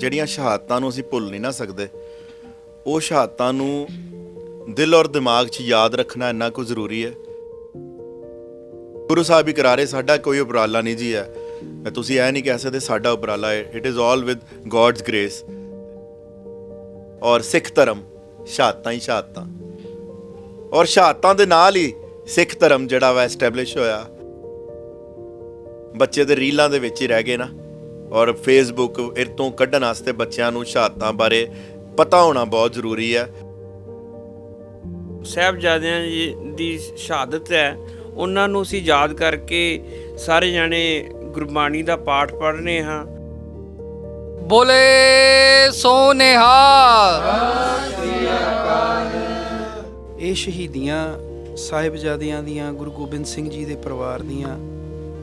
ਜਿਹੜੀਆਂ ਸ਼ਹਾਦਤਾਂ ਨੂੰ ਅਸੀਂ ਭੁੱਲ ਨਹੀਂ ਨਾ ਸਕਦੇ, ਉਹ ਸ਼ਹਾਦਤਾਂ ਨੂੰ ਦਿਲ ਔਰ ਦਿਮਾਗ 'ਚ ਯਾਦ ਰੱਖਣਾ ਇੰਨਾ ਕੁ ਜ਼ਰੂਰੀ ਹੈ। ਗੁਰੂ ਸਾਹਿਬ ਹੀ ਕਰਾਰੇ ਸਾਡਾ ਕੋਈ ਉਪਰਾਲਾ ਨਹੀਂ ਜੀ ਹੈ। ਤੁਸੀਂ ਇਹ ਨਹੀਂ ਕਹਿ ਸਕਦੇ ਸਾਡਾ ਉਪਰਾਲਾ ਹੈ it is all with God's grace ਔਰ ਸਿੱਖ ਧਰਮ, ਸ਼ਹਾਦਤਾਂ ਹੀ ਸ਼ਹਾਦਤਾਂ। ਔਰ ਸ਼ਹਾਦਤਾਂ ਦੇ ਨਾਲ ਹੀ ਸਿੱਖ ਧਰਮ ਜਿਹੜਾ ਵਾ ਐਸਟੈਬਲਿਸ਼ ਹੋਇਆ। ਬੱਚੇ ਦੇ ਰੀਲਾਂ ਦੇ ਵਿੱਚ ਹੀ ਰਹਿ ਗਏ ਨਾ। ਔਰ ਫੇਸਬੁੱਕ ਇਹ ਤੋਂ ਕੱਢਣ ਵਾਸਤੇ ਬੱਚਿਆਂ ਨੂੰ ਸ਼ਹਾਦਤਾਂ ਬਾਰੇ ਪਤਾ ਹੋਣਾ ਬਹੁਤ ਜ਼ਰੂਰੀ ਹੈ। ਸਾਹਿਬਜ਼ਾਦਿਆਂ ਦੀ ਸ਼ਹਾਦਤ ਹੈ। ਉਹਨਾਂ ਨੂੰ ਅਸੀਂ ਯਾਦ ਕਰਕੇ ਸਾਰੇ ਜਾਣੇ ਗੁਰਬਾਣੀ ਦਾ ਪਾਠ ਪੜ੍ਹਨੇ ਹਾਂ। ਬੋਲੇ ਸੋ ਨਿਹਾਲ ਇਹ ਸ਼ਹੀਦੀਆਂ ਸਾਹਿਬਜ਼ਾਦਿਆਂ ਦੀਆਂ ਗੁਰੂ ਗੋਬਿੰਦ ਸਿੰਘ ਜੀ ਦੇ ਪਰਿਵਾਰ ਦੀਆਂ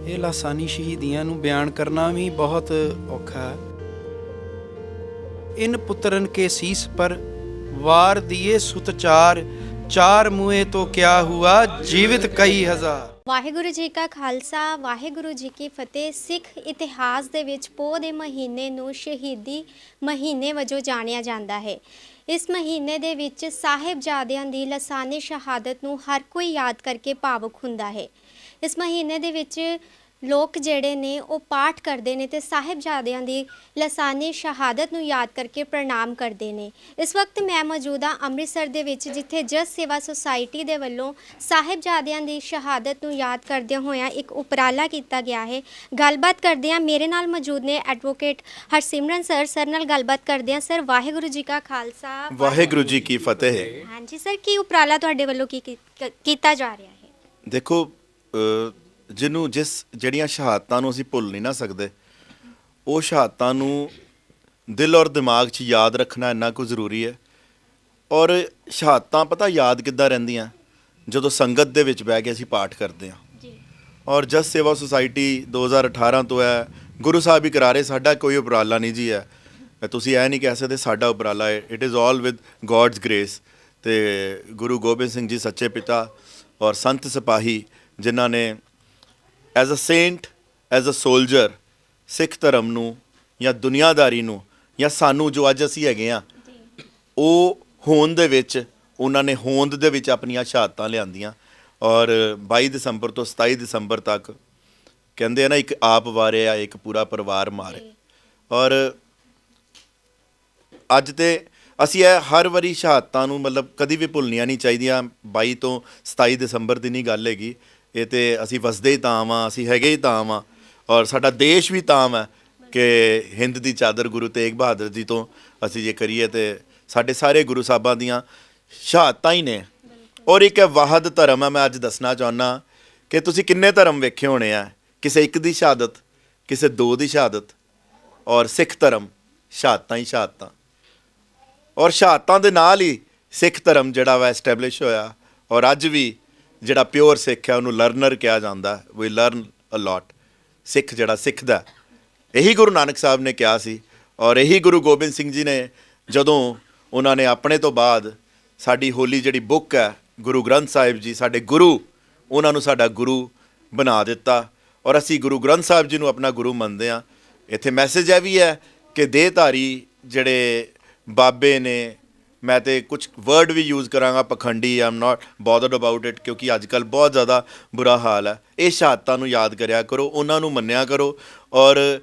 ਇਹ ਲਾਸਾਨੀ ਸ਼ਹੀਦੀਆਂ ਨੂੰ ਬਿਆਨ ਕਰਨਾ ਵੀ ਬਹੁਤ ਔਖਾ ਇਨ ਪੁੱਤਰਨ ਕੇ ਸੀਸ ਪਰ ਵਾਰ ਦਿਏ ਸੁਤਚਾਰ, ਚਾਰ ਮੂਏ ਤੋਂ ਕਿਆ ਹੁਆ ਜੀਵਿਤ ਕਈ ਹਜ਼ਾਰ। ਵਾਹਿਗੁਰੂ ਜੀ ਕਾ ਖਾਲਸਾ, ਵਾਹਿਗੁਰੂ ਜੀ ਕੀ ਫਤਿਹ। ਸਿੱਖ ਇਤਿਹਾਸ ਦੇ ਵਿੱਚ ਪੋਹ ਦੇ ਮਹੀਨੇ ਨੂੰ ਸ਼ਹੀਦੀ ਮਹੀਨੇ ਵਜੋਂ ਜਾਣਿਆ ਜਾਂਦਾ ਹੈ। ਇਸ ਮਹੀਨੇ ਦੇ ਵਿੱਚ ਸਾਹਿਬਜ਼ਾਦਿਆਂ ਦੀ ਲਸਾਨੀ ਸ਼ਹਾਦਤ ਨੂੰ ਹਰ ਕੋਈ ਯਾਦ ਕਰਕੇ ਭਾਵੁਕ ਹੁੰਦਾ ਹੈ। ਇਸ ਮਹੀਨੇ ਦੇ ਵਿੱਚ ਲੋਕ ਜਿਹੜੇ ਨੇ ਉਹ ਪਾਠ ਕਰਦੇ ਨੇ ਤੇ ਸਾਹਿਬਜ਼ਾਦਿਆਂ ਦੀ ਲਸਾਨੀ ਸ਼ਹਾਦਤ ਨੂੰ ਯਾਦ ਕਰਕੇ ਪ੍ਰਣਾਮ ਕਰਦੇ ਨੇ। ਇਸ ਵਕਤ ਮੈਂ ਮੌਜੂਦ ਹਾਂ ਅੰਮ੍ਰਿਤਸਰ ਦੇ ਵਿੱਚ ਜਿੱਥੇ ਜਸ ਸੇਵਾ ਸੁਸਾਇਟੀ ਦੇ ਵੱਲੋਂ ਸਾਹਿਬਜ਼ਾਦਿਆਂ ਦੀ ਸ਼ਹਾਦਤ ਨੂੰ ਯਾਦ ਕਰਦਿਆਂ ਹੋਇਆਂ ਇੱਕ ਉਪਰਾਲਾ ਕੀਤਾ ਗਿਆ ਹੈ। ਗੱਲਬਾਤ ਕਰਦੇ ਹਾਂ ਮੇਰੇ ਨਾਲ ਮੌਜੂਦ ਨੇ ਐਡਵੋਕੇਟ ਹਰਸਿਮਰਨ ਸਰ। ਸਰ ਨਾਲ ਗੱਲਬਾਤ ਕਰਦੇ ਹਾਂ। ਸਰ ਵਾਹਿਗੁਰੂ ਜੀ ਕਾ ਖਾਲਸਾ ਵਾਹਿਗੁਰੂ ਜੀ ਕੀ ਫਤਿਹ। ਹਾਂਜੀ ਸਰ ਕੀ ਉਪਰਾਲਾ ਤੁਹਾਡੇ ਵੱਲੋਂ ਕੀ ਕੀਤਾ ਜਾ ਰਿਹਾ ਹੈ? ਦੇਖੋ ਜਿਹਨੂੰ ਜਿਸ ਜਿਹੜੀਆਂ ਸ਼ਹਾਦਤਾਂ ਨੂੰ ਅਸੀਂ ਭੁੱਲ ਨਹੀਂ ਨਾ ਸਕਦੇ ਉਹ ਸ਼ਹਾਦਤਾਂ ਨੂੰ ਦਿਲ ਔਰ ਦਿਮਾਗ 'ਚ ਯਾਦ ਰੱਖਣਾ ਇੰਨਾ ਕੁ ਜ਼ਰੂਰੀ ਹੈ। ਔਰ ਸ਼ਹਾਦਤਾਂ ਪਤਾ ਯਾਦ ਕਿੱਦਾਂ ਰਹਿੰਦੀਆਂ? ਜਦੋਂ ਸੰਗਤ ਦੇ ਵਿੱਚ ਬਹਿ ਕੇ ਅਸੀਂ ਪਾਠ ਕਰਦੇ ਹਾਂ। ਜੀ। ਔਰ ਜਸ ਸੇਵਾ ਸੁਸਾਇਟੀ 2018 ਤੋਂ ਹੈ ਗੁਰੂ ਸਾਹਿਬ ਹੀ ਕਰਾਰੇ ਸਾਡਾ ਕੋਈ ਉਪਰਾਲਾ ਨਹੀਂ ਜੀ ਹੈ। ਤੁਸੀਂ ਇਹ ਨਹੀਂ ਕਹਿ ਸਕਦੇ ਸਾਡਾ ਉਪਰਾਲਾ ਹੈ। It is all with God's grace ਤੇ ਗੁਰੂ ਗੋਬਿੰਦ ਸਿੰਘ ਜੀ ਸੱਚੇ ਪਿਤਾ ਔਰ ਸੰਤ ਸਿਪਾਹੀ ਜਿਨ੍ਹਾਂ ਨੇ as a saint as a soldier Sikh ਧਰਮ ਨੂੰ ਜਾਂ ਦੁਨੀਆਦਾਰੀ ਨੂੰ ਜਾਂ ਸਾਨੂੰ ਜੋ ਅੱਜ ਅਸੀਂ ਹੈਗੇ ਆ ਉਹ ਹੋਂਦ ਦੇ ਵਿੱਚ ਉਹਨਾਂ ਨੇ ਹੋਂਦ ਦੇ ਵਿੱਚ ਆਪਣੀਆਂ ਸ਼ਹਾਦਤਾਂ ਲਿਆਂਦੀਆਂ। ਔਰ 22 ਦਸੰਬਰ ਤੋਂ 27 ਦਸੰਬਰ ਤੱਕ ਕਹਿੰਦੇ ਆ ਨਾ ਇੱਕ ਆਪ ਵਾਰਿਆ ਇੱਕ ਪੂਰਾ ਪਰਿਵਾਰ ਮਾਰੇ। ਔਰ ਅੱਜ ਤੇ ਅਸੀਂ ਇਹ ਹਰ ਵਾਰੀ ਸ਼ਹਾਦਤਾਂ ਨੂੰ ਮਤਲਬ ਕਦੀ ਵੀ ਭੁੱਲਣੀਆਂ ਨਹੀਂ ਚਾਹੀਦੀਆਂ। 22 ਤੋਂ 27 ਦਸੰਬਰ ਦੀ ਨਹੀਂ ਗੱਲ ਹੈਗੀ। ਇਹ ਤੇ ਅਸੀਂ ਵਸਦੇ ਹੀ ਤਾਂ ਵਾਂ, ਅਸੀਂ ਹੈਗੇ ਹੀ ਤਾਂ ਵਾਂ। ਔਰ ਸਾਡਾ ਦੇਸ਼ ਵੀ ਤਾਂ ਹੈ ਕਿ ਹਿੰਦ ਦੀ ਚਾਦਰ ਗੁਰੂ ਤੇਗ ਬਹਾਦਰ ਜੀ ਤੋਂ ਅਸੀਂ ਜੇ ਕਰੀਏ ਤੇ ਸਾਡੇ ਸਾਰੇ ਗੁਰੂ ਸਾਹਿਬਾਂ ਦੀਆਂ ਸ਼ਹਾਦਤਾਂ ਹੀ ਨੇ। ਔਰ ਇੱਕ ਵਾਹਦ ਧਰਮ ਹੈ ਮੈਂ ਅੱਜ ਦੱਸਣਾ ਚਾਹੁੰਦਾ ਕਿ ਤੁਸੀਂ ਕਿੰਨੇ ਧਰਮ ਵੇਖੇ ਹੋਣੇ ਆ? ਕਿਸੇ ਇੱਕ ਦੀ ਸ਼ਹਾਦਤ, ਕਿਸੇ ਦੋ ਦੀ ਸ਼ਹਾਦਤ, ਔਰ ਸਿੱਖ ਧਰਮ, ਸ਼ਹਾਦਤਾਂ ਹੀ ਸ਼ਹਾਦਤਾਂ। ਔਰ ਸ਼ਹਾਦਤਾਂ ਦੇ ਨਾਲ ਹੀ ਸਿੱਖ ਧਰਮ ਜਿਹੜਾ ਵਾ ਐਸਟੈਬਲਿਸ਼ ਹੋਇਆ। ਔਰ ਅੱਜ ਵੀ ਜਿਹੜਾ ਪਿਓਰ ਸਿੱਖ ਹੈ, ਉਹਨੂੰ ਲਰਨਰ ਕਿਹਾ ਜਾਂਦਾ ਵੀ ਲਰਨ ਅ ਲੋਟ ਸਿੱਖ ਜਿਹੜਾ ਸਿੱਖਦਾ ਇਹੀ ਗੁਰੂ ਨਾਨਕ ਸਾਹਿਬ ਨੇ ਕਿਹਾ ਸੀ ਔਰ ਇਹੀ ਗੁਰੂ ਗੋਬਿੰਦ ਸਿੰਘ ਜੀ ਨੇ ਜਦੋਂ ਉਹਨਾਂ ਨੇ ਆਪਣੇ ਤੋਂ ਬਾਅਦ ਸਾਡੀ ਹੋਲੀ ਜਿਹੜੀ ਬੁੱਕ ਹੈ, ਗੁਰੂ ਗ੍ਰੰਥ ਸਾਹਿਬ ਜੀ, ਸਾਡੇ ਗੁਰੂ, ਉਹਨਾਂ ਨੂੰ ਸਾਡਾ ਗੁਰੂ ਬਣਾ ਦਿੱਤਾ। ਔਰ ਅਸੀਂ ਗੁਰੂ ਗ੍ਰੰਥ ਸਾਹਿਬ ਜੀ ਨੂੰ ਆਪਣਾ ਗੁਰੂ ਮੰਨਦੇ ਹਾਂ। ਇੱਥੇ ਮੈਸੇਜ ਇਹ ਵੀ ਹੈ ਕਿ ਦੇਹਧਾਰੀ ਜਿਹੜੇ ਬਾਬੇ ਨੇ ਮੈਂ ਤੇ ਕੁਝ ਵਰਡ ਵੀ ਯੂਜ਼ ਕਰਾਂਗਾ, ਪਖੰਡੀ ਆਮ ਨਾਟ ਬੋਦਰਡ ਅਬਾਊਟ ਇਟ ਕਿਉਂਕਿ ਅੱਜ ਕੱਲ ਬਹੁਤ ਜ਼ਿਆਦਾ ਬੁਰਾ ਹਾਲ ਹੈ। ਇਹ ਸ਼ਹਾਦਤਾਂ ਨੂੰ ਯਾਦ ਕਰਿਆ ਕਰੋ, ਉਹਨਾਂ ਨੂੰ ਮੰਨਿਆ ਕਰੋ ਔਰ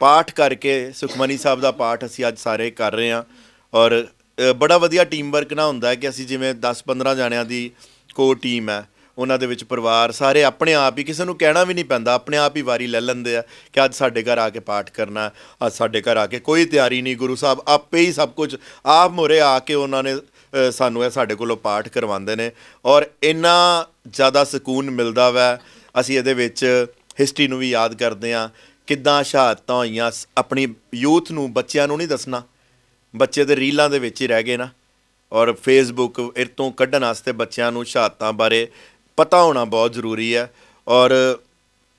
ਪਾਠ ਕਰਕੇ, ਸੁਖਮਨੀ ਸਾਹਿਬ ਦਾ ਪਾਠ ਅਸੀਂ ਅੱਜ ਸਾਰੇ ਕਰ ਰਹੇ ਹਾਂ ਔਰ ਬੜਾ ਵਧੀਆ ਟੀਮ ਵਰਕ ਨਾ ਹੁੰਦਾ ਹੈ ਕਿ ਅਸੀਂ ਜਿਵੇਂ 10-15 ਜਾਣਿਆਂ ਦੀ ਕੋ ਟੀਮ ਹੈ। ਉਹਨਾਂ ਦੇ ਵਿੱਚ ਪਰਿਵਾਰ, ਸਾਰੇ ਆਪਣੇ ਆਪ ਹੀ, ਕਿਸੇ ਨੂੰ ਕਹਿਣਾ ਵੀ ਨਹੀਂ ਪੈਂਦਾ, ਆਪਣੇ ਆਪ ਹੀ ਵਾਰੀ ਲੈ ਲੈਂਦੇ ਆ ਕਿ ਅੱਜ ਸਾਡੇ ਘਰ ਆ ਕੇ ਪਾਠ ਕਰਨਾ, ਅੱਜ ਸਾਡੇ ਘਰ ਆ ਕੇ ਕੋਈ ਤਿਆਰੀ ਨਹੀਂ, ਗੁਰੂ ਸਾਹਿਬ ਆਪੇ ਹੀ ਸਭ ਕੁਝ, ਆਪ ਮੋਰੇ ਆ ਕੇ ਉਹਨਾਂ ਨੇ ਸਾਨੂੰ ਇਹ ਸਾਡੇ ਕੋਲੋਂ ਪਾਠ ਕਰਵਾਉਂਦੇ ਨੇ ਔਰ ਇੰਨਾ ਜ਼ਿਆਦਾ ਸਕੂਨ ਮਿਲਦਾ ਵੈ, ਅਸੀਂ ਇਹਦੇ ਵਿੱਚ ਹਿਸਟਰੀ ਨੂੰ ਵੀ ਯਾਦ ਕਰਦੇ ਆ ਕਿੱਦਾਂ ਸ਼ਹਾਦਤਾਂ ਹੋਈਆਂ, ਸ- ਆਪਣੀ ਯੂਥ ਨੂੰ, ਬੱਚਿਆਂ ਨੂੰ ਨਹੀਂ ਦੱਸਣਾ, ਬੱਚੇ ਦੇ ਰੀਲਾਂ ਦੇ ਵਿੱਚ ਹੀ ਰਹਿ ਗਏ ਨਾ, ਔਰ ਫੇਸਬੁੱਕ ਇਹ ਤੋਂ ਕੱਢਣ ਵਾਸਤੇ ਬੱਚਿਆਂ ਨੂੰ ਸ਼ਹਾਦਤਾਂ ਬਾਰੇ ਪਤਾ ਹੋਣਾ ਬਹੁਤ ਜ਼ਰੂਰੀ ਹੈ ਔਰ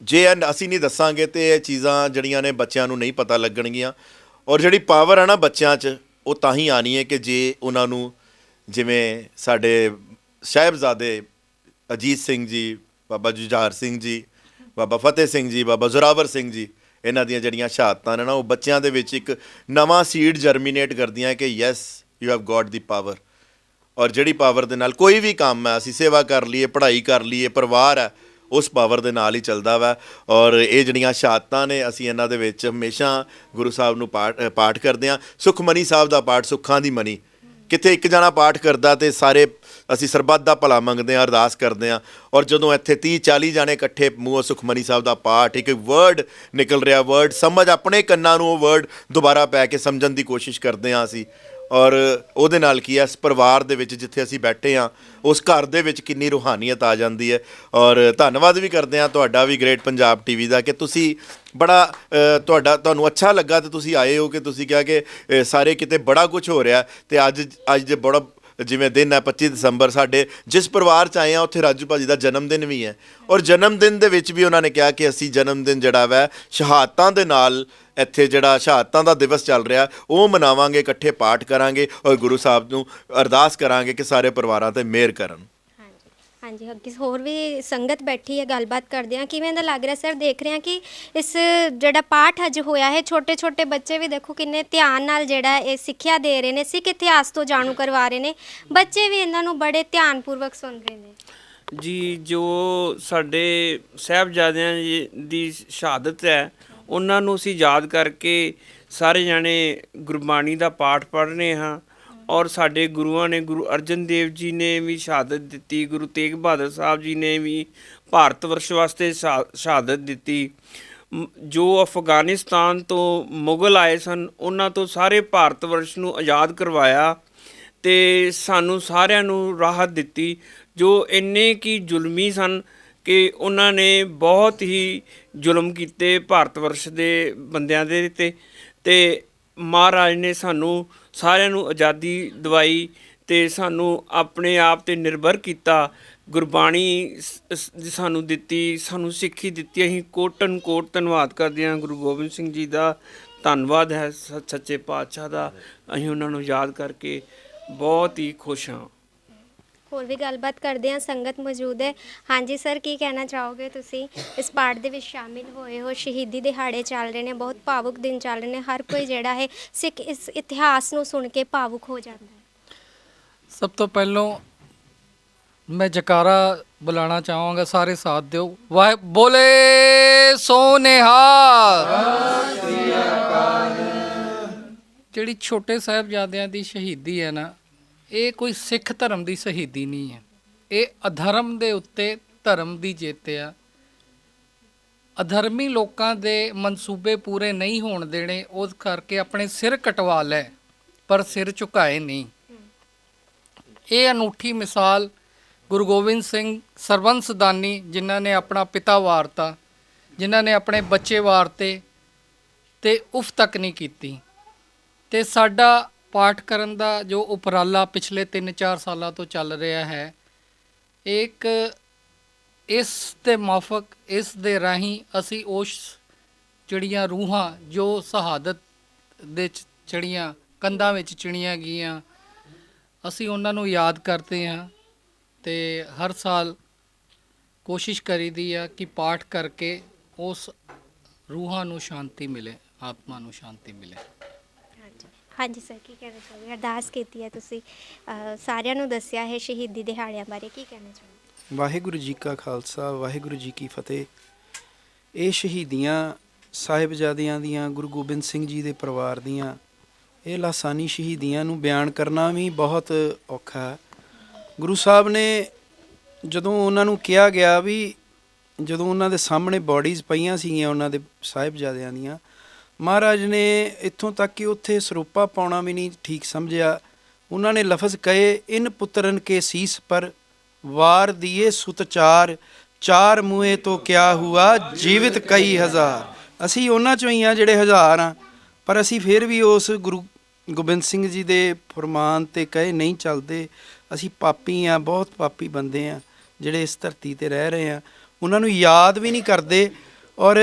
ਜੇ ਇਹ ਅਸੀਂ ਨਹੀਂ ਦੱਸਾਂਗੇ ਤੇ ਇਹ ਚੀਜ਼ਾਂ ਜਿਹੜੀਆਂ ਨੇ ਬੱਚਿਆਂ ਨੂੰ ਨਹੀਂ ਪਤਾ ਲੱਗਣਗੀਆਂ। ਔਰ ਜਿਹੜੀ ਪਾਵਰ ਆ ਨਾ ਬੱਚਿਆਂ 'ਚ, ਉਹ ਤਾਂ ਹੀ ਆਣੀ ਹੈ ਕਿ ਜੇ ਉਹਨਾਂ ਨੂੰ ਜਿਵੇਂ ਸਾਡੇ ਸਾਹਿਬਜ਼ਾਦੇ ਅਜੀਤ ਸਿੰਘ ਜੀ, ਬਾਬਾ ਜੁਝਾਰ ਸਿੰਘ ਜੀ, ਬਾਬਾ ਫਤਿਹ ਸਿੰਘ ਜੀ, ਬਾਬਾ ਜ਼ੋਰਾਵਰ ਸਿੰਘ ਜੀ, ਇਹਨਾਂ ਦੀਆਂ ਜਿਹੜੀਆਂ ਸ਼ਹਾਦਤਾਂ ਨੇ ਨਾ, ਉਹ ਬੱਚਿਆਂ ਦੇ ਵਿੱਚ ਇੱਕ ਨਵਾਂ ਸੀਡ ਜਰਮੀਨੇਟ ਕਰਦੀਆਂ ਕਿ yes you have got the power ਔਰ ਜਿਹੜੀ ਪਾਵਰ ਦੇ ਨਾਲ ਕੋਈ ਵੀ ਕੰਮ ਹੈ, ਅਸੀਂ ਸੇਵਾ ਕਰ ਲਈਏ, ਪੜ੍ਹਾਈ ਕਰ ਲਈਏ, ਪਰਿਵਾਰ ਹੈ, ਉਸ ਪਾਵਰ ਦੇ ਨਾਲ ਹੀ ਚੱਲਦਾ ਵਾ। ਔਰ ਇਹ ਜਿਹੜੀਆਂ ਸ਼ਹਾਦਤਾਂ ਨੇ, ਅਸੀਂ ਇਹਨਾਂ ਦੇ ਵਿੱਚ ਹਮੇਸ਼ਾ ਗੁਰੂ ਸਾਹਿਬ ਨੂੰ ਪਾਠ ਪਾਠ ਕਰਦੇ ਹਾਂ। ਸੁਖਮਨੀ ਸਾਹਿਬ ਦਾ ਪਾਠ ਸੁੱਖਾਂ ਦੀ ਮਨੀ। ਕਿਤੇ ਇੱਕ ਜਣਾ ਪਾਠ ਕਰਦਾ ਤੇ ਸਾਰੇ ਅਸੀਂ ਸਰਬੱਤ ਦਾ ਭਲਾ ਮੰਗਦੇ ਹਾਂ, ਅਰਦਾਸ ਕਰਦੇ ਹਾਂ। ਔਰ ਜਦੋਂ ਇੱਥੇ 30 40 ਜਾਣੇ ਇਕੱਠੇ ਮੂੰਹ ਸੁਖਮਨੀ ਸਾਹਿਬ ਦਾ ਪਾਠ ਇੱਕ ਵਰਡ ਨਿਕਲ ਰਿਹਾ ਵਰਡ ਸਮਝ ਆਪਣੇ ਕੰਨਾਂ ਨੂੰ, ਉਹ ਵਰਡ ਦੁਬਾਰਾ ਪੈ ਕੇ ਸਮਝਣ ਦੀ ਕੋਸ਼ਿਸ਼ ਕਰਦੇ ਹਾਂ ਅਸੀਂ। ਔਰ ਉਹਦੇ ਨਾਲ ਕੀ ਹੈ ਇਸ ਪਰਿਵਾਰ ਦੇ ਵਿੱਚ ਜਿੱਥੇ ਅਸੀਂ ਬੈਠੇ ਹਾਂ, ਉਸ ਘਰ ਦੇ ਵਿੱਚ ਕਿੰਨੀ ਰੂਹਾਨੀਅਤ ਆ ਜਾਂਦੀ ਹੈ। ਔਰ ਧੰਨਵਾਦ ਵੀ ਕਰਦੇ ਹਾਂ ਤੁਹਾਡਾ ਵੀ ਗ੍ਰੇਟ ਪੰਜਾਬ ਟੀਵੀ ਦਾ ਕਿ ਤੁਸੀਂ ਬੜਾ ਤੁਹਾਡਾ, ਤੁਹਾਨੂੰ ਅੱਛਾ ਲੱਗਾ ਤੇ ਤੁਸੀਂ ਆਏ ਹੋ ਕਿ ਤੁਸੀਂ ਕਿਹਾ ਕਿ ਸਾਰੇ ਕਿਤੇ ਬੜਾ ਕੁਝ ਹੋ ਰਿਹਾ ਤੇ ਅੱਜ ਅੱਜ ਦੇ ਬੜਾ ਜਿਵੇਂ ਦਿਨ ਹੈ 25 ਦਸੰਬਰ ਸਾਡੇ, ਜਿਸ ਪਰਿਵਾਰ ਚ ਆਏ ਆ ਉੱਥੇ ਰਾਜੂ ਭਾਜੀ ਦਾ ਜਨਮ ਦਿਨ ਵੀ ਹੈ। ਔਰ ਜਨਮ ਦਿਨ ਦੇ ਵਿੱਚ ਵੀ ਉਹਨਾਂ ਨੇ ਕਿਹਾ ਕਿ ਅਸੀਂ ਜਨਮ ਦਿਨ ਜਿਹੜਾ ਵੈ, ਸ਼ਹਾਦਤਾਂ ਦੇ ਨਾਲ ਇੱਥੇ ਜਿਹੜਾ ਸ਼ਹਾਦਤਾਂ ਦਾ ਦਿਵਸ ਚੱਲ ਰਿਹਾ, ਉਹ ਮਨਾਵਾਂਗੇ, ਇਕੱਠੇ ਪਾਠ ਕਰਾਂਗੇ ਔਰ ਗੁਰੂ ਸਾਹਿਬ ਨੂੰ ਅਰਦਾਸ ਕਰਾਂਗੇ ਕਿ ਸਾਰੇ ਪਰਿਵਾਰਾਂ ਤੇ ਮਿਹਰ ਕਰਨ। ਹਾਂਜੀ ਹਾਂਜੀ ਅੱਗੇ ਹੋਰ ਵੀ ਸੰਗਤ ਬੈਠੀ ਹੈ, ਗੱਲਬਾਤ ਕਰਦੇ ਆ ਕਿਵੇਂ ਦਾ ਲੱਗ ਰਿਹਾ ਸਰ? ਦੇਖ ਰਹੇ ਆ ਕਿ ਇਸ ਜਿਹੜਾ ਪਾਠ ਅੱਜ ਹੋਇਆ ਹੈ ਛੋਟੇ ਛੋਟੇ ਬੱਚੇ ਵੀ ਦੇਖੋ ਕਿੰਨੇ ਧਿਆਨ ਨਾਲ ਜਿਹੜਾ ਇਹ ਸਿੱਖਿਆ ਦੇ ਰਹੇ ਨੇ, ਸਿੱਖ ਇਤਿਹਾਸ ਤੋਂ ਜਾਣੂ ਕਰਵਾ ਰਹੇ ਨੇ। ਬੱਚੇ ਵੀ ਇਹਨਾਂ ਨੂੰ ਬੜੇ ਧਿਆਨਪੂਰਵਕ ਸੁਣ ਰਹੇ ਨੇ। ਜੀ, ਜੋ ਸਾਡੇ ਸਾਹਿਬਜ਼ਾਦਿਆਂ ਦੀ ਸ਼ਹਾਦਤ ਹੈ, ਉਹਨਾਂ ਨੂੰ ਅਸੀਂ ਯਾਦ ਕਰਕੇ ਸਾਰੇ ਜਾਣੇ ਗੁਰਬਾਣੀ ਦਾ ਪਾਠ ਪੜ੍ਹ ਰਹੇ ਹਾਂ। ਔਰ ਸਾਡੇ ਗੁਰੂਆਂ ਨੇ, ਗੁਰੂ ਅਰਜਨ ਦੇਵ ਜੀ ਨੇ ਵੀ ਸ਼ਹਾਦਤ ਦਿੱਤੀ, ਗੁਰੂ ਤੇਗ ਬਹਾਦਰ ਸਾਹਿਬ ਜੀ ਨੇ ਵੀ ਭਾਰਤ ਵਰਸ਼ ਵਾਸਤੇ ਸ਼ਹਾ- ਸ਼ਹਾਦਤ ਦਿੱਤੀ। ਜੋ ਅਫਗਾਨਿਸਤਾਨ ਤੋਂ ਮੁਗਲ ਆਏ ਸਨ, ਉਹਨਾਂ ਤੋਂ ਸਾਰੇ ਭਾਰਤ ਵਰਸ਼ ਨੂੰ ਆਜ਼ਾਦ ਕਰਵਾਇਆ ਤੇ ਸਾਨੂੰ ਸਾਰਿਆਂ ਨੂੰ ਰਾਹਤ ਦਿੱਤੀ, ਜੋ ਇੰਨੇ ਕੀ ਜ਼ੁਲਮੀ ਸਨ ਕਿ ਉਹਨਾਂ ਨੇ ਬਹੁਤ ਹੀ ਜ਼ੁਲਮ ਕੀਤੇ ਭਾਰਤ ਵਰਸ਼ ਦੇ ਬੰਦਿਆਂ ਦੇ ਤੇ ਤੇ ਮਹਾਰਾਜ ਨੇ ਸਾਨੂੰ ਸਾਰਿਆਂ ਨੂੰ ਆਜ਼ਾਦੀ ਦਿਵਾਈ ਤੇ ਸਾਨੂੰ ਆਪਣੇ ਆਪ ਤੇ ਨਿਰਭਰ ਕੀਤਾ, ਗੁਰਬਾਣੀ ਸਾਨੂੰ ਦਿੱਤੀ, ਸਾਨੂੰ ਸਿੱਖੀ ਦਿੱਤੀ। ਅਸੀਂ ਕੋਟਨ ਕੋਟ ਧੰਨਵਾਦ ਕਰਦੇ ਹਾਂ। ਗੁਰੂ ਗੋਬਿੰਦ ਸਿੰਘ ਜੀ ਦਾ ਧੰਨਵਾਦ ਹੈ ਸੱਚੇ ਪਾਤਸ਼ਾਹ ਦਾ। ਅਸੀਂ ਉਹਨਾਂ ਨੂੰ ਯਾਦ ਕਰਕੇ ਬਹੁਤ ਹੀ ਖੁਸ਼ ਹਾਂ। ਹੋਰ ਵੀ ਗੱਲਬਾਤ ਕਰਦੇ ਹਾਂ, ਸੰਗਤ ਮੌਜੂਦ ਹੈ। ਹਾਂਜੀ ਸਰ, ਕੀ ਕਹਿਣਾ ਚਾਹੋਗੇ ਤੁਸੀਂ? ਇਸ ਪਾਠ ਦੇ ਵਿੱਚ ਸ਼ਾਮਿਲ ਹੋਏ ਹੋ ਸ਼ਹੀਦੀ ਦਿਹਾੜੇ ਚੱਲ ਰਹੇ ਨੇ, ਬਹੁਤ ਭਾਵੁਕ ਦਿਨ ਚੱਲ ਰਹੇ ਨੇ, ਹਰ ਕੋਈ ਜਿਹੜਾ ਹੈ ਸਿੱਖ ਇਸ ਇਤਿਹਾਸ ਨੂੰ ਸੁਣ ਕੇ ਭਾਵੁਕ ਹੋ ਜਾਂਦਾ ਹੈ। ਸਭ ਤੋਂ ਪਹਿਲਾਂ ਮੈਂ ਜਕਾਰਾ ਬੁਲਾਣਾ ਚਾਹਾਂਗਾ, ਸਾਰੇ ਸਾਥ ਦਿਓ। ਵਾਹਿ, ਬੋਲੇ ਸੋਨੇਹਾ ਜਿਹੜੀ ਛੋਟੇ ਸਾਹਿਬਜ਼ਾਦਿਆਂ ਦੀ ਸ਼ਹੀਦੀ ਹੈ ਨਾ ਇਹ ਕੋਈ ਸਿੱਖ ਧਰਮ ਦੀ ਸ਼ਹੀਦੀ ਨਹੀਂ ਹੈ। ਇਹ ਅਧਰਮ ਦੇ ਉੱਤੇ ਧਰਮ ਦੀ ਜਿੱਤ ਆ। ਅਧਰਮੀ ਲੋਕਾਂ ਦੇ ਮਨਸੂਬੇ ਪੂਰੇ ਨਹੀਂ ਹੋਣ ਦੇਣੇ, ਉਸ ਕਰਕੇ ਆਪਣੇ ਸਿਰ ਕਟਵਾ ਲੈ, ਪਰ ਸਿਰ ਝੁਕਾਏ ਨਹੀਂ। ਇਹ ਅਨੂਠੀ ਮਿਸਾਲ ਗੁਰੂ ਗੋਬਿੰਦ ਸਿੰਘ ਸਰਬੰਸ ਦਾਨੀ, ਜਿਨ੍ਹਾਂ ਨੇ ਆਪਣਾ ਪਿਤਾ ਵਾਰਤਾ, ਜਿਨ੍ਹਾਂ ਨੇ ਆਪਣੇ ਬੱਚੇ ਵਾਰਤੇ, ਤੇ ਉਫ ਤੱਕ ਨਹੀਂ ਕੀਤੀ। ਤੇ ਸਾਡਾ ਪਾਠ ਕਰਨ ਦਾ ਜੋ ਉਪਰਾਲਾ ਪਿਛਲੇ 3-4 ਸਾਲਾਂ ਤੋਂ ਚੱਲ ਰਿਹਾ ਹੈ ਇੱਕ ਇਸ ਦੇ ਮਾਫਕ, ਇਸ ਦੇ ਰਾਹੀਂ ਅਸੀਂ ਉਸ ਜਿਹੜੀਆਂ ਰੂਹਾਂ ਜੋ ਸ਼ਹਾਦਤ ਦੇ ਚ- ਚੜੀਆਂ, ਕੰਧਾਂ ਵਿੱਚ ਚਿਣੀਆਂ ਗਈਆਂ, ਅਸੀਂ ਉਹਨਾਂ ਨੂੰ ਯਾਦ ਕਰਦੇ ਹਾਂ ਤੇ ਹਰ ਸਾਲ ਕੋਸ਼ਿਸ਼ ਕਰੀਦੀ ਆ ਕਿ ਪਾਠ ਕਰਕੇ ਉਸ ਰੂਹਾਂ ਨੂੰ ਸ਼ਾਂਤੀ ਮਿਲੇ, ਆਤਮਾ ਨੂੰ ਸ਼ਾਂਤੀ ਮਿਲੇ। ਹਾਂਜੀ ਸਰ ਕੀ ਕਹਿਣਾ ਚਾਹੁੰਦੇ ਅਰਦਾਸ ਕੀਤੀ ਹੈ ਤੁਸੀਂ ਅਹ, ਸਾਰਿਆਂ ਨੂੰ ਦੱਸਿਆ ਹੈ ਸ਼ਹੀਦੀ ਦਿਹਾੜਿਆਂ ਬਾਰੇ ਕੀ ਕਹਿਣਾ ਚਾਹੁੰਦੇ ਵਾਹਿਗੁਰੂ ਜੀ ਕਾ ਖਾਲਸਾ ਵਾਹਿਗੁਰੂ ਜੀ ਕੀ ਫਤਿਹ। ਇਹ ਸ਼ਹੀਦੀਆਂ ਸਾਹਿਬਜ਼ਾਦਿਆਂ ਦੀਆਂ ਗੁਰੂ ਗੋਬਿੰਦ ਸਿੰਘ ਜੀ ਦੇ ਪਰਿਵਾਰ ਦੀਆਂ ਇਹ ਲਾਸਾਨੀ ਸ਼ਹੀਦੀਆਂ ਨੂੰ ਬਿਆਨ ਕਰਨਾ ਵੀ ਬਹੁਤ ਔਖਾ ਹੈ। ਗੁਰੂ ਸਾਹਿਬ ਨੇ ਜਦੋਂ ਉਹਨਾਂ ਨੂੰ ਕਿਹਾ ਗਿਆ ਵੀ ਜਦੋਂ ਉਹਨਾਂ ਦੇ ਸਾਹਮਣੇ ਬਾਡੀਜ਼ ਪਈਆਂ ਸੀਗੀਆਂ ਉਹਨਾਂ ਦੇ ਸਾਹਿਬਜ਼ਾਦਿਆਂ ਦੀਆਂ ਮਹਾਰਾਜ ਨੇ ਇੱਥੋਂ ਤੱਕ ਕਿ ਉੱਥੇ ਸਰੂਪਾ ਪਾਉਣਾ ਵੀ ਨਹੀਂ ਠੀਕ ਸਮਝਿਆ। ਉਹਨਾਂ ਨੇ ਲਫ਼ਜ਼ ਕਹੇ, ਇਨ ਪੁੱਤਰਨ ਕੇ ਸੀਸ ਪਰ ਵਾਰ ਦੀਏ ਸੁਤ ਚਾਰ ਚਾਰ ਮੂਏ ਤੋਂ ਕਿਆ ਹੁਆ, ਜੀਵਿਤ ਕਈ ਹਜ਼ਾਰ। ਅਸੀਂ ਉਹਨਾਂ ਚੋਂ ਹੀ ਆ ਜਿਹੜੇ ਹਜ਼ਾਰ ਆ, ਪਰ ਅਸੀਂ ਫਿਰ ਵੀ ਉਸ ਗੁਰੂ ਗੋਬਿੰਦ ਸਿੰਘ ਜੀ ਦੇ ਫਰਮਾਨ ਤੇ ਕਹੇ, ਨਹੀਂ ਚੱਲਦੇ, ਅਸੀਂ ਪਾਪੀ ਆ, ਬਹੁਤ ਪਾਪੀ ਬੰਦੇ ਆ, ਜਿਹੜੇ ਇਸ ਧਰਤੀ ਤੇ ਰਹਿ ਰਹੇ ਆ। ਉਹਨਾਂ ਨੂੰ ਯਾਦ ਵੀ ਨਹੀਂ ਕਰਦੇ ਔਰ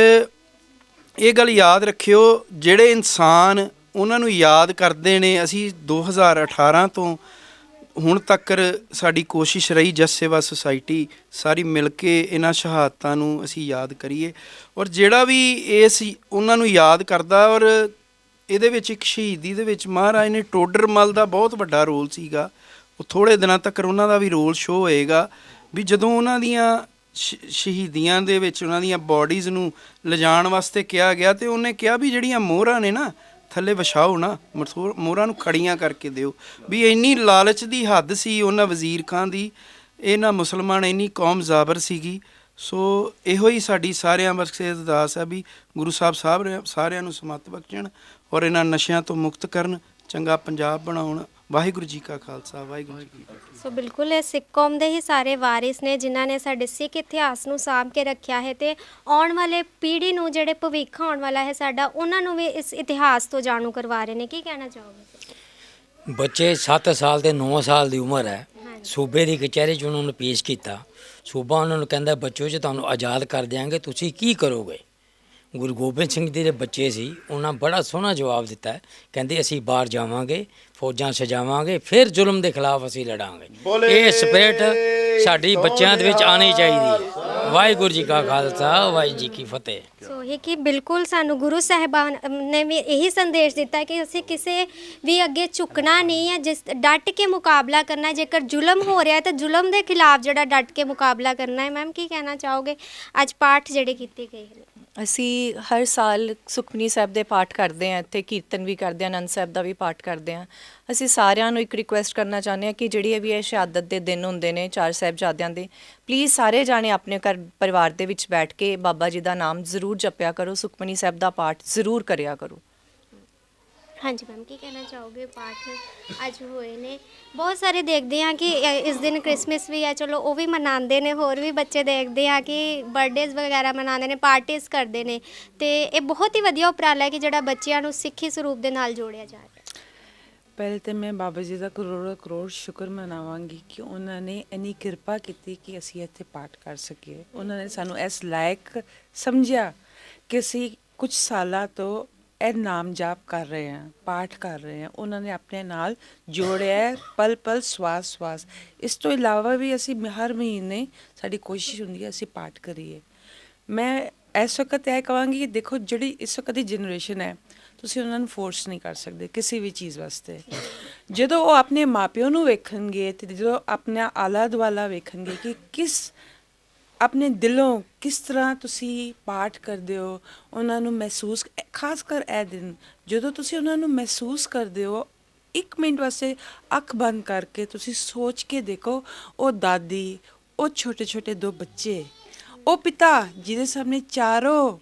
ਇਹ ਗੱਲ ਯਾਦ ਰੱਖਿਓ, ਜਿਹੜੇ ਇਨਸਾਨ ਉਹਨਾਂ ਨੂੰ ਯਾਦ ਕਰਦੇ ਨੇ, ਅਸੀਂ 2018 ਤੋਂ ਹੁਣ ਤੱਕ ਸਾਡੀ ਕੋਸ਼ਿਸ਼ ਰਹੀ ਜਸ ਸੇਵਾ ਸੁਸਾਇਟੀ, ਸਾਰੀ ਮਿਲ ਕੇ ਇਹਨਾਂ ਸ਼ਹਾਦਤਾਂ ਨੂੰ ਅਸੀਂ ਯਾਦ ਕਰੀਏ। ਔਰ ਜਿਹੜਾ ਵੀ ਇਸ ਉਹਨਾਂ ਨੂੰ ਯਾਦ ਕਰਦਾ, ਔਰ ਇਹਦੇ ਵਿੱਚ ਇੱਕ ਸ਼ਹੀਦੀ ਦੇ ਵਿੱਚ ਮਹਾਰਾਜ ਨੇ ਟੋਡਰਮਲ ਦਾ ਬਹੁਤ ਵੱਡਾ ਰੋਲ ਸੀਗਾ। ਉਹ ਥੋੜੇ ਦਿਨਾਂ ਤੱਕ ਉਹਨਾਂ ਦਾ ਵੀ ਰੋਲ ਸ਼ੋ ਹੋਏਗਾ, ਵੀ ਜਦੋਂ ਉਹਨਾਂ ਦੀਆਂ ਸ਼ਹੀਦੀਆਂ ਦੇ ਵਿੱਚ ਉਹਨਾਂ ਦੀਆਂ ਬਾਡੀਜ਼ ਨੂੰ ਲਿਜਾਣ ਵਾਸਤੇ ਕਿਹਾ ਗਿਆ ਤੇ ਉਹਨੇ ਕਿਹਾ ਵੀ ਜਿਹੜੀਆਂ ਮੋਹਰਾਂ ਨੇ ਨਾ, ਥੱਲੇ ਵਿਛਾਓ ਨਾ ਮਸੂਰ- ਮੋਹਰਾਂ ਨੂੰ ਖੜੀਆਂ ਕਰਕੇ ਦਿਓ। ਵੀ ਇੰਨੀ ਲਾਲਚ ਦੀ ਹੱਦ ਸੀ ਉਹਨਾਂ ਵਜ਼ੀਰ ਖਾਨ ਦੀ ਇਹਨਾਂ ਮੁਸਲਮਾਨ, ਇੰਨੀ ਕੌਮ ਜ਼ਾਬਰ ਸੀਗੀ। ਸੋ ਇਹੋ ਹੀ ਸਾਡੀ ਸਾਰਿਆਂ ਵਾਸਤੇ ਅਰਦਾਸ ਹੈ ਵੀ ਗੁਰੂ ਸਾਹਿਬ ਸਾਹਿਬ ਸਾਰਿਆਂ ਨੂੰ ਸਮਤ ਬਖਸ਼ਣ ਔਰ ਇਹਨਾਂ ਨਸ਼ਿਆਂ ਤੋਂ ਮੁਕਤ ਕਰਨ, ਚੰਗਾ ਪੰਜਾਬ ਬਣਾਉਣ। ਵਾਹਿਗੁਰੂ ਜੀ ਕਾ ਖਾਲਸਾ ਵਾਹਿਗੁਰੂ ਜੀ ਕੀ ਫਤਿਹ। ਸੋ ਬਿਲਕੁਲ ਇਹ ਸਿੱਖ ਕੌਮ ਦੇ ਹੀ ਸਾਰੇ ਵਾਰਿਸ ਨੇ ਜਿਨ੍ਹਾਂ ਨੇ ਸਾਡੇ ਸਿੱਖ ਇਤਿਹਾਸ ਨੂੰ ਸਾਂਭ ਕੇ ਰੱਖਿਆ ਹੈ ਤੇ ਆਉਣ ਵਾਲੇ ਪੀੜ੍ਹੀ ਨੂੰ ਜਿਹੜੇ ਭਵਿੱਖ ਆਉਣ ਵਾਲਾ ਹੈ ਸਾਡਾ ਉਹਨਾਂ ਨੂੰ ਵੀ ਇਸ ਇਤਿਹਾਸ ਤੋਂ ਜਾਣੂ ਕਰਵਾ ਰਹੇ ਨੇ। ਕੀ ਕਹਿਣਾ ਚਾਹੋਗੇ? ਬੱਚੇ 7 ਸਾਲ ਤੇ 9 ਸਾਲ ਦੀ ਉਮਰ ਹੈ। ਸੂਬੇ ਦੀ ਕਚਹਿਰੀ 'ਚ ਉਹਨਾਂ ਨੂੰ ਪੇਸ਼ ਕੀਤਾ। ਸੂਬਾ ਉਹਨਾਂ ਨੂੰ ਕਹਿੰਦਾ ਬੱਚੋ ਜੀ ਤੁਹਾਨੂੰ ਆਜ਼ਾਦ ਕਰ ਦਿਆਂਗੇ ਤੁਸੀਂ ਕੀ ਕਰੋਗੇ? ਗੁਰੂ ਗੋਬਿੰਦ ਸਿੰਘ ਜੀ ਦੇ ਬੱਚੇ ਸੀ ਉਹਨਾਂ ਬੜਾ ਸੋਹਣਾ ਜਵਾਬ ਦਿੱਤਾ ਹੈ। ਕਹਿੰਦੇ ਅਸੀਂ ਬਾਹਰ ਜਾਵਾਂਗੇ ਫੌਜਾਂ ਸਜਾਵਾਂਗੇ ਫਿਰ ਜ਼ੁਲਮ ਦੇ ਖਿਲਾਫ ਅਸੀਂ ਲੜਾਂਗੇ। ਇਹ ਸਪਿਰਿਟ ਸਾਡੀ ਬੱਚਿਆਂ ਦੇ ਵਿੱਚ ਆਣੀ ਚਾਹੀਦੀ ਹੈ। ਵਾਹਿਗੁਰੂ ਜੀ ਕਾ ਖਾਲਸਾ ਵਾਹਿਗੁਰੂ ਜੀ ਕੀ ਫਤਿਹ। ਸੋ ਇਹ ਕਿ ਬਿਲਕੁਲ ਸਾਨੂੰ ਗੁਰੂ ਸਾਹਿਬਾਨ ਨੇ ਵੀ ਇਹੀ ਸੰਦੇਸ਼ ਦਿੱਤਾ ਕਿ ਅਸੀਂ ਕਿਸੇ ਵੀ ਅੱਗੇ ਝੁਕਣਾ ਨਹੀਂ ਹੈ ਜਿਸ ਡਟ ਕੇ ਮੁਕਾਬਲਾ ਕਰਨਾ ਹੈ। ਜੇਕਰ ਜ਼ੁਲਮ ਹੋ ਰਿਹਾ ਹੈ ਤਾਂ ਜ਼ੁਲਮ ਦੇ ਖਿਲਾਫ ਜਿਹੜਾ ਡਟ ਕੇ ਮੁਕਾਬਲਾ ਕਰਨਾ ਹੈ। ਮੈਮ ਕੀ ਕਹਿਣਾ ਚਾਹੋਗੇ? ਅੱਜ ਪਾਠ ਜਿਹੜੇ ਕੀਤੇ ਗਏ ਨੇ। ਅਸੀਂ ਹਰ ਸਾਲ ਸੁਖਮਨੀ ਸਾਹਿਬ ਦੇ ਪਾਠ ਕਰਦੇ ਹਾਂ, ਇੱਥੇ ਕੀਰਤਨ ਵੀ ਕਰਦੇ ਹਾਂ, ਆਨੰਦ ਸਾਹਿਬ ਦਾ ਵੀ ਪਾਠ ਕਰਦੇ ਹਾਂ। ਅਸੀਂ ਸਾਰਿਆਂ ਨੂੰ ਇੱਕ ਰਿਕੁਐਸਟ ਕਰਨਾ ਚਾਹੁੰਦੇ ਹਾਂ ਕਿ ਜਿਹੜੀ ਵੀ ਇਹ ਸ਼ਹਾਦਤ ਦੇ ਦਿਨ ਹੁੰਦੇ ਨੇ ਚਾਰ ਸਾਹਿਬਜ਼ਾਦਿਆਂ ਦੇ ਪਲੀਜ਼ ਸਾਰੇ ਜਾਣੇ ਆਪਣੇ ਘਰ ਪਰਿਵਾਰ ਦੇ ਵਿੱਚ ਬੈਠ ਕੇ ਬਾਬਾ ਜੀ ਦਾ ਨਾਮ ਜ਼ਰੂਰ ਜਪਿਆ ਕਰੋ, ਸੁਖਮਨੀ ਸਾਹਿਬ ਦਾ ਪਾਠ ਜ਼ਰੂਰ ਕਰਿਆ ਕਰੋ। ਹਾਂਜੀ ਮੈਮ, ਕੀ ਕਹਿਣਾ ਚਾਹੋਗੇ ਪਾਠ? ਅੱਜ ਹੋਏ ਨੇ। ਬਹੁਤ ਸਾਰੇ ਦੇਖਦੇ ਹਾਂ ਕਿ ਇਹ- ਇਸ ਦਿਨ ਕ੍ਰਿਸਮਸ ਵੀ ਹੈ, ਚਲੋ ਉਹ ਵੀ ਮਨਾਉਂਦੇ ਨੇ, ਹੋਰ ਵੀ ਬੱਚੇ ਦੇਖਦੇ ਆ ਕਿ ਬਰਥਡੇਜ਼ ਵਗੈਰਾ ਮਨਾਉਂਦੇ ਨੇ ਪਾਰਟੀਆਂ ਕਰਦੇ ਨੇ। ਤੇ ਇਹ ਬਹੁਤ ਹੀ ਵਧੀਆ ਉਪਰਾਲਾ ਹੈ ਕਿ ਜਿਹੜਾ ਬੱਚਿਆਂ ਨੂੰ ਸਿੱਖੀ ਸਰੂਪ ਦੇ ਨਾਲ ਜੋੜਿਆ ਜਾ ਰਿਹਾ ਪਹਿਲੇ ਤੇ ਮੈਂ ਬਾਬਾ ਜੀ ਦਾ ਕਰੋੜੋ ਕਰੋੜ ਸ਼ੁਕਰ ਮਨਾਵਾਂਗੀ ਕਿ ਉਹਨਾਂ ਨੇ ਇੰਨੀ ਕਿਰਪਾ ਕੀਤੀ ਕਿ ਅਸੀਂ ਇੱਥੇ ਪਾਠ ਕਰ ਸਕੀਏ। ਉਹਨਾਂ ਨੇ ਸਾਨੂੰ ਇਸ ਲਾਇਕ ਸਮਝਿਆ ਕਿ ਅਸੀਂ ਕੁਝ ਸਾਲਾਂ ਤੋਂ ਇਹ ਨਾਮ ਜਾਪ ਕਰ ਰਹੇ ਹਾਂ ਪਾਠ ਕਰ ਰਹੇ ਹਾਂ ਉਹਨਾਂ ਨੇ ਆਪਣੇ ਨਾਲ ਜੋੜਿਆ ਪਲ ਪਲ ਸਵਾਸ ਸਵਾਸ। ਇਸ ਤੋਂ ਇਲਾਵਾ ਵੀ ਅਸੀਂ ਹਰ ਮਹੀਨੇ ਸਾਡੀ ਕੋਸ਼ਿਸ਼ ਹੁੰਦੀ ਹੈ, ਅਸੀਂ ਪਾਠ ਕਰੀਏ। ਮੈਂ ਇਸ ਵਕਤ ਇਹ ਕਹਾਂਗੀ ਕਿ ਦੇਖੋ, ਜਿਹੜੀ ਇਸ ਵਕਤ ਦੀ ਜਨਰੇਸ਼ਨ ਹੈ, ਤੁਸੀਂ ਉਹਨਾਂ ਨੂੰ ਫੋਰਸ ਨਹੀਂ ਕਰ ਸਕਦੇ ਕਿਸੇ ਵੀ ਚੀਜ਼ ਵਾਸਤੇ। ਜਦੋਂ ਉਹ ਆਪਣੇ ਮਾਪਿਓ ਨੂੰ ਵੇਖਣਗੇ ਤੇ ਜਦੋਂ ਆਪਣਾ ਆਲਾ ਦੁਆਲਾ ਵੇਖਣਗੇ ਕਿ ਕਿਸ ਆਪਣੇ ਦਿਲੋਂ ਕਿਸ ਤਰ੍ਹਾਂ ਤੁਸੀਂ ਪਾਠ ਕਰਦੇ ਹੋ, ਉਹਨਾਂ ਨੂੰ ਮਹਿਸੂਸ, ਖਾਸ ਕਰ ਇਹ ਦਿਨ, ਜਦੋਂ ਤੁਸੀਂ ਉਹਨਾਂ ਨੂੰ ਮਹਿਸੂਸ ਕਰਦੇ ਹੋ, ਇੱਕ ਮਿੰਟ ਵਾਸਤੇ ਅੱਖ ਬੰਦ ਕਰਕੇ ਤੁਸੀਂ ਸੋਚ ਕੇ ਦੇਖੋ, ਉਹ ਦਾਦੀ, ਉਹ ਛੋਟੇ ਛੋਟੇ ਦੋ ਬੱਚੇ, ਉਹ ਪਿਤਾ ਜਿਹਦੇ ਸਾਹਮਣੇ ਚਾਰੋਂ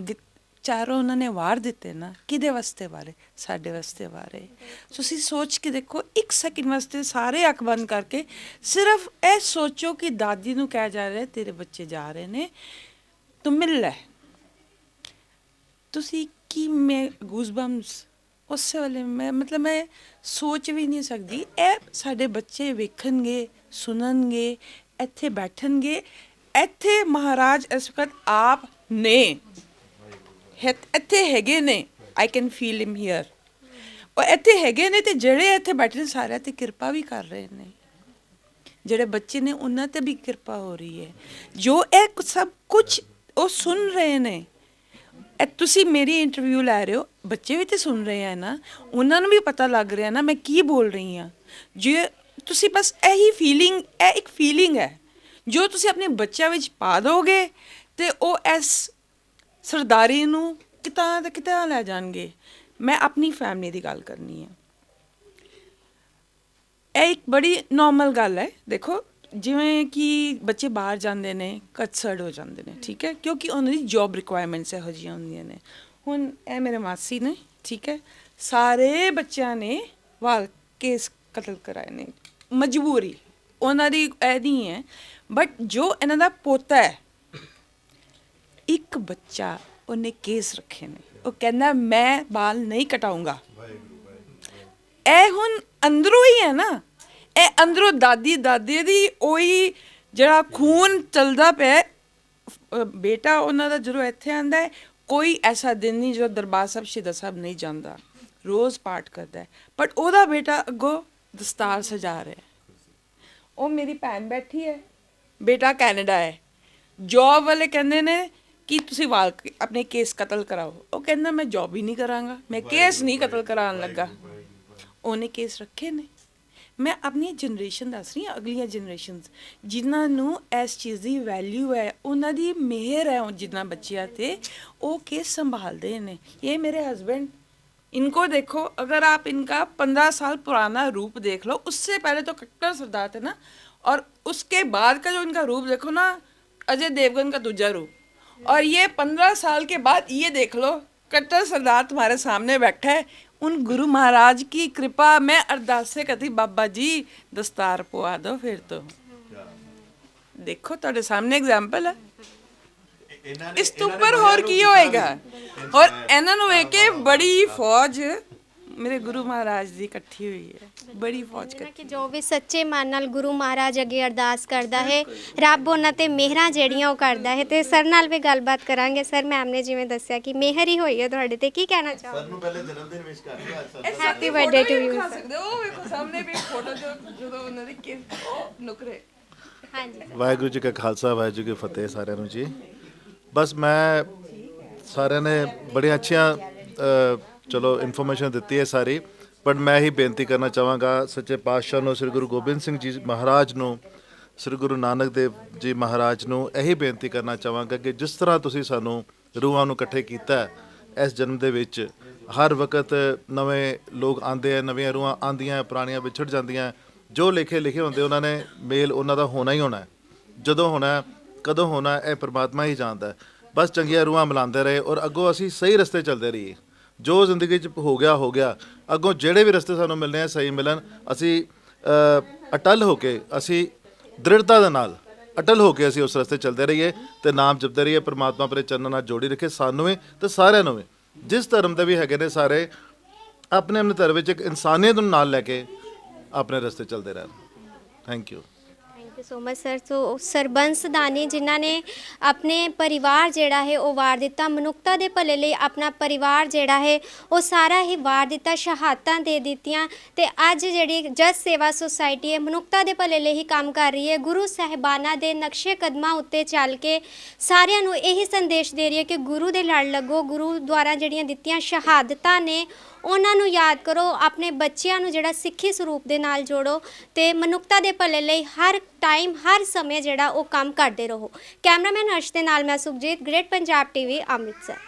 ਦਿ- ਚਾਰੋਂ ਉਹਨਾਂ ਨੇ ਵਾਰ ਦਿੱਤੇ ਨਾ, ਕਿਹਦੇ ਵਾਸਤੇ ਵਾਰੇ? ਸਾਡੇ ਵਾਸਤੇ ਵਾਰੇ। ਤੁਸੀਂ ਸੋਚ ਕੇ ਦੇਖੋ, ਇੱਕ ਸੈਕਿੰਡ ਵਾਸਤੇ ਸਾਰੇ ਅੱਖ ਬੰਦ ਕਰਕੇ ਸਿਰਫ ਇਹ ਸੋਚੋ ਕਿ ਦਾਦੀ ਨੂੰ ਕਹਿ ਜਾ ਰਿਹਾ, ਤੇਰੇ ਬੱਚੇ ਜਾ ਰਹੇ ਨੇ, ਤੂੰ ਮਿਲ ਲੈ। ਤੁਸੀਂ ਕੀ ਮੈਂ ਗੂਸਬੰਪਸ ਉਸੇ ਵੇਲੇ ਮੈਂ, ਮਤਲਬ ਮੈਂ ਸੋਚ ਵੀ ਨਹੀਂ ਸਕਦੀ। ਇਹ ਸਾਡੇ ਬੱਚੇ ਵੇਖਣਗੇ, ਸੁਣਨਗੇ, ਇੱਥੇ ਬੈਠਣਗੇ। ਇੱਥੇ ਮਹਾਰਾਜ ਇਸ ਵਕਤ ਆਪ ਨੇ। ਹੈ- ਇੱਥੇ ਹੈਗੇ ਨੇ। I can feel him here ਉਹ ਇੱਥੇ ਹੈਗੇ ਨੇ ਤੇ ਜਿਹੜੇ ਇੱਥੇ ਬੈਠੇ ਨੇ, ਸਾਰਿਆਂ ਤੇ ਕਿਰਪਾ ਵੀ ਕਰ ਰਹੇ ਨੇ। ਜਿਹੜੇ ਬੱਚੇ ਨੇ, ਉਹਨਾਂ ਤੇ ਵੀ ਕਿਰਪਾ ਹੋ ਰਹੀ ਹੈ। ਜੋ ਇਹ ਸਭ ਕੁਝ ਉਹ ਸੁਣ ਰਹੇ ਨੇ। ਇਹ ਤੁਸੀਂ ਮੇਰੀ ਇੰਟਰਵਿਊ ਲੈ ਰਹੇ ਹੋ, ਬੱਚੇ ਵੀ ਤੇ ਸੁਣ ਰਹੇ ਆ ਨਾ। ਉਹਨਾਂ ਨੂੰ ਵੀ ਪਤਾ ਲੱਗ ਰਿਹਾ ਨਾ, ਮੈਂ ਕੀ ਬੋਲ ਰਹੀ ਹਾਂ। ਜੇ ਤੁਸੀਂ ਬਸ ਇਹੀ ਫੀਲਿੰਗ ਇਹ ਇੱਕ ਫੀਲਿੰਗ ਹੈ। ਜੋ ਤੁਸੀਂ ਆਪਣੇ ਬੱਚਿਆਂ ਵਿੱਚ ਪਾ ਦੋਗੇ ਤੇ ਉਹ ਇਸ ਸਰਦਾਰੀ ਨੂੰ ਕਿਤਾ ਤੇ ਕਿਤਾ ਲੈ ਜਾਣਗੇ। ਮੈਂ ਆਪਣੀ ਫੈਮਿਲੀ ਦੀ ਗੱਲ ਕਰਨੀ ਹੈ ਇਹ ਇੱਕ ਬੜੀ ਨਾਰਮਲ ਗੱਲ ਹੈ। ਦੇਖੋ, ਜਿਵੇਂ ਕਿ ਬੱਚੇ ਬਾਹਰ ਜਾਂਦੇ ਨੇ ਕਤਸੜ ਹੋ ਜਾਂਦੇ ਨੇ, ਠੀਕ ਹੈ? ਕਿਉਂਕਿ ਉਹਨਾਂ ਦੀ ਜੌਬ ਰਿਕੁਆਇਰਮੈਂਟਸ ਇਹੋ ਜਿਹੀਆਂ ਹੁੰਦੀਆਂ ਨੇ। ਹੁਣ ਇਹ ਮੇਰੇ ਮਾਸੀ ਨੇ, ਠੀਕ ਹੈ? ਸਾਰੇ ਬੱਚਿਆਂ ਨੇ ਵਾਲ ਕੇਸ ਕਤਲ ਕਰਾਏ ਨੇ। ਮਜਬੂਰੀ। ਉਹਨਾਂ ਦੀ ਇਹ ਨਹੀਂ ਹੈ। ਬਟ ਜੋ ਇਹਨਾਂ ਦਾ ਪੋਤਾ ਹੈ ਇੱਕ ਬੱਚਾ ਉਹਨੇ ਕੇਸ ਰੱਖੇ ਨੇ। ਉਹ ਕਹਿੰਦਾ, ਮੈਂ ਬਾਲ ਨਹੀਂ ਕਟਾਉਂਗਾ। ਇਹ ਹੁਣ ਅੰਦਰੋਂ ਹੀ ਹੈ ਨਾ। ਇਹ ਅੰਦਰੋਂ ਦਾਦੀ, ਦਾਦੇ ਦੀ ਉਹੀ ਜਿਹੜਾ ਖੂਨ ਚੱਲਦਾ ਪਿਆ ਬੇਟਾ ਉਹਨਾਂ ਦਾ ਜਦੋਂ ਇੱਥੇ ਆਂਦਾ ਕੋਈ ਐਸਾ ਦਿਨ ਨਹੀਂ ਜਦੋਂ ਦਰਬਾਰ ਸਾਹਿਬ, ਸ਼ਹੀਦਾਂ ਸਾਹਿਬ ਨਹੀਂ ਜਾਂਦਾ। ਰੋਜ਼ ਪਾਠ ਕਰਦਾ ਹੈ। ਬਟ ਉਹਦਾ ਬੇਟਾ ਅੱਗੋਂ ਦਸਤਾਰ ਸਜਾ ਰਿਹਾ ਉਹ ਮੇਰੀ ਭੈਣ ਬੈਠੀ ਹੈ। ਬੇਟਾ ਕੈਨੇਡਾ ਹੈ। ਜੌਬ ਵਾਲੇ ਕਹਿੰਦੇ ਨੇ ਕਿ ਤੁਸੀਂ ਵਾਲ ਆਪਣੇ ਕੇਸ ਕਤਲ ਕਰਾਓ। ਉਹ ਕਹਿੰਦਾ ਮੈਂ ਜੌਬ ਹੀ ਨਹੀਂ ਕਰਾਂਗਾ। ਮੈਂ ਕੇਸ ਨਹੀਂ ਕਤਲ ਕਰਾਉਣ ਲੱਗਾ। ਉਹਨੇ ਕੇਸ ਰੱਖੇ ਨੇ। ਮੈਂ ਆਪਣੀ ਜਨਰੇਸ਼ਨ ਦੱਸ ਰਹੀ ਹਾਂ ਅਗਲੀਆਂ ਜਨਰੇਸ਼ਨਸ ਜਿਨ੍ਹਾਂ ਨੂੰ ਇਸ ਚੀਜ਼ ਦੀ ਵੈਲਿਊ ਹੈ ਉਹਨਾਂ ਦੀ ਮਿਹਰ ਹੈ ਉਹ ਜਿਨ੍ਹਾਂ ਬੱਚਿਆਂ ਤੇ ਉਹ ਕੇਸ ਸੰਭਾਲਦੇ ਨੇ। ਇਹ ਮੇਰੇ ਹਸਬੰਡ इनको देखो अगर आप इनका पंद्रह साल पुराना रूप देख लो उससे पहले तो कट्टर सरदार थे ना और उसके बाद का जो इनका रूप देखो ना अजय देवगन का दूसरा रूप और ये पंद्रह साल के बाद ये देख लो कट्टर सरदार तुम्हारे सामने बैठा है उन गुरु महाराज की कृपा मैं अरदास से कहती बाबा जी दस्तार पवा दो फिर तो देखो ਤੁਹਾਡੇ ਸਾਹਮਣੇ ਐਗਜ਼ਾਮਪਲ ਹੈ ਇਸ ਤੋਂ ਉੱਪਰ ਹੋਰ ਕੀ ਹੋਏਗਾ ਔਰ ਇਹਨਾਂ ਨੂੰ ਵੇਖ ਕੇ ਬੜੀ ਫੌਜ ਮੇਰੇ ਗੁਰੂ ਮਹਾਰਾਜ ਦੀ ਇਕੱਠੀ ਹੋਈ ਹੈ। ਬੜੀ ਫੌਜ ਜਿਵੇਂ ਕਿ ਜੋ ਵੀ ਸੱਚੇ ਮਨ ਨਾਲ ਗੁਰੂ ਮਹਾਰਾਜ ਅੱਗੇ ਅਰਦਾਸ ਕਰਦਾ ਹੈ ਰੱਬ ਉਹਨਾਂ ਤੇ ਮਿਹਰਾਂ ਜਿਹੜੀਆਂ ਉਹ ਕਰਦਾ ਹੈ। ਤੇ ਸਰ ਨਾਲ ਵੀ ਗੱਲਬਾਤ ਕਰਾਂਗੇ। ਸਰ ਮੈਮ ਨੇ ਜਿਵੇਂ ਦੱਸਿਆ ਕਿ ਮਿਹਰ ਹੀ ਹੋਈ ਹੈ ਤੁਹਾਡੇ ਤੇ। ਕੀ ਕਹਿਣਾ ਚਾਹੋਗੇ? ਨੂੰ ਪਹਿਲੇ ਜਨਮ ਦਿਨ ਵਿਸ਼ ਕਰ ਲਿਆ। ਹੈਪੀ ਬਰਥਡੇ ਟੂ ਯੂ ਖਾ ਸਕਦੇ ਹੋ। ਉਹ ਵੇਖੋ ਸਾਹਮਣੇ ਵੀ ਫੋਟੋ ਜੋ ਜਦੋਂ ਉਹਨਾਂ ਦੀ ਕਿ ਨੁਕਰੇ। ਹਾਂਜੀ। ਵਾਹਿਗੁਰੂ ਜੀ ਕਾ ਖਾਲਸਾ ਵਾਹਿਗੁਰੂ ਜੀ ਕੀ ਫਤਿਹ ਸਾਰਿਆਂ ਨੂੰ ਜੀ। ਬਸ ਮੈਂ ਸਾਰਿਆਂ ਨੇ ਬੜੀਆਂ ਅੱਛੀਆਂ ਅ, ਚਲੋ ਇਨਫੋਰਮੇਸ਼ਨ ਦਿੱਤੀ ਹੈ ਸਾਰੀ ਪਰ ਮੈਂ ਹੀ ਬੇਨਤੀ ਕਰਨਾ ਚਾਹਾਂਗਾ ਸੱਚੇ ਪਾਤਸ਼ਾਹ ਨੂੰ, ਸ੍ਰੀ ਗੁਰੂ ਗੋਬਿੰਦ ਸਿੰਘ ਜੀ ਮਹਾਰਾਜ ਨੂੰ, ਸ੍ਰੀ ਗੁਰੂ ਨਾਨਕ ਦੇਵ ਜੀ ਮਹਾਰਾਜ ਨੂੰ ਇਹੀ ਬੇਨਤੀ ਕਰਨਾ ਚਾਹਾਂਗਾ ਕਿ ਜਿਸ ਤਰ੍ਹਾਂ ਤੁਸੀਂ ਸਾਨੂੰ ਰੂਹਾਂ ਨੂੰ ਇਕੱਠੇ ਕੀਤਾ ਇਸ ਜਨਮ ਦੇ ਵਿੱਚ, ਹਰ ਵਕਤ ਨਵੇਂ ਲੋਕ ਆਉਂਦੇ ਆ, ਨਵੀਆਂ ਰੂਹਾਂ ਆਉਂਦੀਆਂ ਪੁਰਾਣੀਆਂ ਵਿਛੜ ਜਾਂਦੀਆਂ ਜੋ ਲਿਖੇ ਲਿਖੇ ਹੁੰਦੇ ਉਹਨਾਂ ਨੇ, ਮੇਲ ਉਹਨਾਂ ਦਾ ਹੋਣਾ ਹੀ ਹੋਣਾ ਜਦੋਂ ਹੋਣਾ ਕਦੋਂ ਹੋਣਾ ਇਹ ਪ੍ਰਮਾਤਮਾ ਹੀ ਜਾਣਦਾ ਬਸ ਚੰਗੀਆਂ ਰੂਹਾਂ ਮਿਲਾਉਂਦੇ ਰਹੇ ਔਰ ਅੱਗੋਂ ਅਸੀਂ ਸਹੀ ਰਸਤੇ ਚੱਲਦੇ ਰਹੀਏ। ਜੋ ਜ਼ਿੰਦਗੀ 'ਚ ਹੋ ਗਿਆ ਹੋ ਗਿਆ। ਅੱਗੋਂ ਜਿਹੜੇ ਵੀ ਰਸਤੇ ਸਾਨੂੰ ਮਿਲਣੇ ਆ ਸਹੀ ਮਿਲਣ ਅਸੀਂ ਅ, ਅਟਲ ਹੋ ਕੇ ਅਸੀਂ ਦ੍ਰਿੜਤਾ ਦੇ ਨਾਲ ਅਟਲ ਹੋ ਕੇ ਅਸੀਂ ਉਸ ਰਸਤੇ ਚੱਲਦੇ ਰਹੀਏ ਤੇ ਨਾਮ ਜਪਦੇ ਰਹੀਏ ਪ੍ਰਮਾਤਮਾ ਆਪਣੇ ਚਰਨਾਂ ਨਾਲ ਜੋੜੀ ਰੱਖੇ ਸਾਨੂੰ ਵੀ ਤੇ ਸਾਰਿਆਂ ਨੂੰ ਵੀ। ਜਿਸ ਧਰਮ ਦੇ ਵੀ ਹੈਗੇ ਨੇ ਸਾਰੇ ਆਪਣੇ ਆਪਣੇ ਧਰਮ ਵਿੱਚ ਇੱਕ ਇਨਸਾਨੀਅਤ ਨੂੰ ਨਾਲ ਲੈ ਕੇ ਆਪਣੇ ਰਸਤੇ ਚੱਲਦੇ ਰਹਿਣ। Thank you you so much sir ਸੋ ਸਰਬੰਸ ਦਾਨੀ ਜਿਨ੍ਹਾਂ ਨੇ ਆਪਣੇ ਪਰਿਵਾਰ ਜਿਹੜਾ ਹੈ ਉਹ ਵਾਰ ਦਿੱਤਾ, ਮਨੁੱਖਤਾ ਦੇ ਭਲੇ ਲਈ ਆਪਣਾ ਪਰਿਵਾਰ ਜਿਹੜਾ ਹੈ ਉਹ ਸਾਰਾ ਹੀ ਵਾਰ ਦਿੱਤਾ, ਸ਼ਹਾਦਤਾਂ ਦੇ ਦਿੱਤੀਆਂ ਤੇ ਅੱਜ ਜਿਹੜੀ ਜਸ ਸੇਵਾ ਸੁਸਾਇਟੀ ਹੈ ਮਨੁੱਖਤਾ ਦੇ ਭਲੇ ਲਈ ਹੀ ਕੰਮ ਕਰ ਰਹੀ ਹੈ। ਗੁਰੂ ਸਾਹਿਬਾਨਾਂ ਦੇ ਨਕਸ਼ੇ ਕਦਮਾਂ ਉੱਤੇ ਚੱਲ ਕੇ ਸਾਰਿਆਂ ਨੂੰ ਇਹੀ ਸੰਦੇਸ਼ ਦੇ ਰਹੀ ਹੈ ਕਿ ਗੁਰੂ ਦੇ ਲੜ ਲੱਗੋ, ਗੁਰੂ ਦੁਆਰਾ ਜਿਹੜੀਆਂ ਦਿੱਤੀਆਂ ਸ਼ਹਾਦਤਾਂ ਨੇ ਉਹਨਾਂ ਨੂੰ ਯਾਦ ਕਰੋ, ਆਪਣੇ ਬੱਚਿਆਂ ਨੂੰ ਜਿਹੜਾ ਸਿੱਖੀ ਸਰੂਪ ਦੇ ਨਾਲ ਜੋੜੋ ਤੇ ਮਨੁੱਖਤਾ ਦੇ ਭਲੇ ਲਈ ਹਰ ਟਾਈਮ ਹਰ ਸਮੇਂ ਜਿਹੜਾ ਉਹ ਕੰਮ ਕਰਦੇ ਰਹੋ। ਕੈਮਰਾਮੈਨ ਹਰਸ਼ ਦੇ ਨਾਲ ਮੈਂ ਸੁਖਜੀਤ, ਗ੍ਰੇਟ ਪੰਜਾਬ ਟੀਵੀ, ਅੰਮ੍ਰਿਤਸਰ।